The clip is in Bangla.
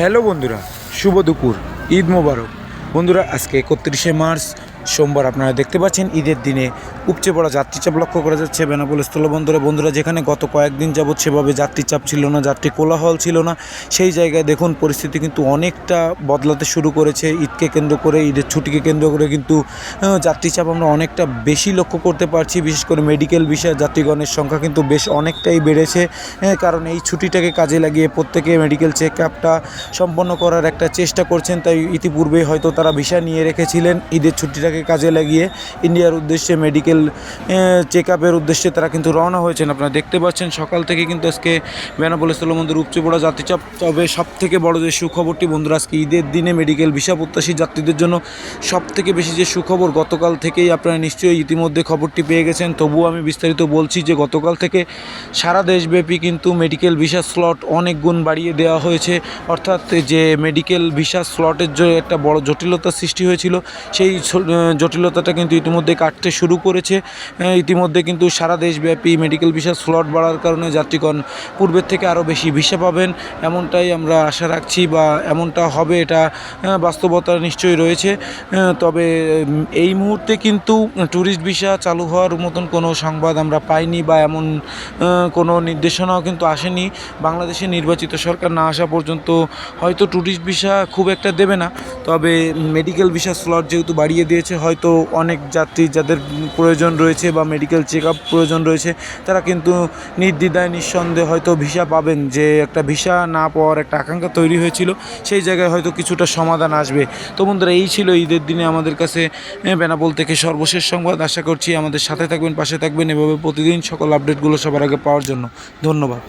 হ্যালো বন্ধুরা শুভ দুপুর ঈদ মোবারক। বন্ধুরা আজকে একত্রিশে মার্চ সোমবার আপনারা দেখতে পাচ্ছেন, ঈদের দিনে উপচে পড়া যাত্রীচাপ লক্ষ্য করা যাচ্ছে। বেনাপোল স্থলবন্দরে বন্ধুরা, যেখানে গত কয়েকদিন যাবৎ সেভাবে যাত্রীচাপ ছিল না, যাত্রী কোলাহল ছিল না, সেই জায়গায় দেখুন পরিস্থিতি কিন্তু অনেকটা বদলাতে শুরু করেছে। ঈদকে কেন্দ্র করে, ঈদের ছুটিকে কেন্দ্র করে কিন্তু যাত্রীচাপ আমরা অনেকটা বেশি লক্ষ্য করতে পারছি। বিশেষ করে মেডিকেল বিষয়ে যাত্রীগণের সংখ্যা কিন্তু বেশ অনেকটাই বেড়েছে কারণ এই ছুটিটাকে কাজে লাগিয়ে প্রত্যেকে মেডিকেল চেক আপটা সম্পন্ন করার একটা চেষ্টা করছেন। তাই ইতিপূর্বে হয়তো তারা ভিসা নিয়ে রেখেছিলেন। ঈদের ছুটিটাকে কাজে লাগিয়ে ইন্ডিয়ার উদ্দেশ্যে মেডিকেল চেক আপের উদ্দেশ্যে তারা কিন্তু রওনা হয়েছেন। আপনারা দেখতে পাচ্ছেন সকাল থেকে কিন্তু আজকে বেনাপোল স্থলবন্দর উপচে পড়া যাত্রীচাপ তবে সব থেকে বড় যে সুখবরটি বন্ধুরা, আজকে ঈদের দিনে মেডিকেল ভিসা প্রত্যাশী যাত্রীদের জন্য সব থেকে বেশি যে সুখবর, গতকাল থেকেই আপনারা নিশ্চয়ই ইতিমধ্যে খবরটি পেয়ে গেছেন। তবুও আমি বিস্তারিত বলছি যে গতকাল থেকে সারা দেশব্যাপী কিন্তু মেডিকেল ভিসা স্লট অনেক গুণ বাড়িয়ে দেওয়া হয়েছে। অর্থাৎ যে মেডিকেল ভিসা স্লটের যে একটা বড় জটিলতার সৃষ্টি হয়েছিল, সেই জটিলতাটা কিন্তু ইতিমধ্যে কাটতে শুরু করেছে। ইতিমধ্যে কিন্তু সারা দেশব্যাপী মেডিকেল ভিসা স্লট বাড়ার কারণে যাত্রীগণ পূর্বের থেকে আরও বেশি ভিসা পাবেন। এমনটাই আমরা আশা রাখছি বা এমনটা হবে এটা বাস্তবতা নিশ্চয়ই রয়েছে। তবে এই মুহূর্তে কিন্তু ট্যুরিস্ট ভিসা চালু হওয়ার মতন কোনো সংবাদ আমরা পাইনি বা এমন কোনো নির্দেশনাও কিন্তু আসেনি। বাংলাদেশে নির্বাচিত সরকার না আসা পর্যন্ত হয়তো ট্যুরিস্ট ভিসা খুব একটা দেবে না। তবে মেডিকেল ভিসা স্লট যেহেতু বাড়িয়ে দিয়েছে হয়তো অনেক যাত্রী যাদের প্রয়োজন রয়েছে বা মেডিকেল চেক প্রয়োজন রয়েছে, তারা কিন্তু নির্দ্বিধায়, নিঃসন্দেহে হয়তো ভিসা পাবেন যে একটা ভিসা না পাওয়ার একটা আকাঙ্ক্ষা তৈরি হয়েছিল, সেই জায়গায় হয়তো কিছুটা সমাধান আসবে। তো বন্ধুরা, এই ছিল ঈদের দিনে আমাদের কাছে বেনাপোল থেকে সর্বশেষ সংবাদ। আশা করছি আমাদের সাথে থাকবেন, পাশে থাকবেন, এভাবে প্রতিদিন সকল আপডেটগুলো সবার আগে পাওয়ার জন্য। ধন্যবাদ।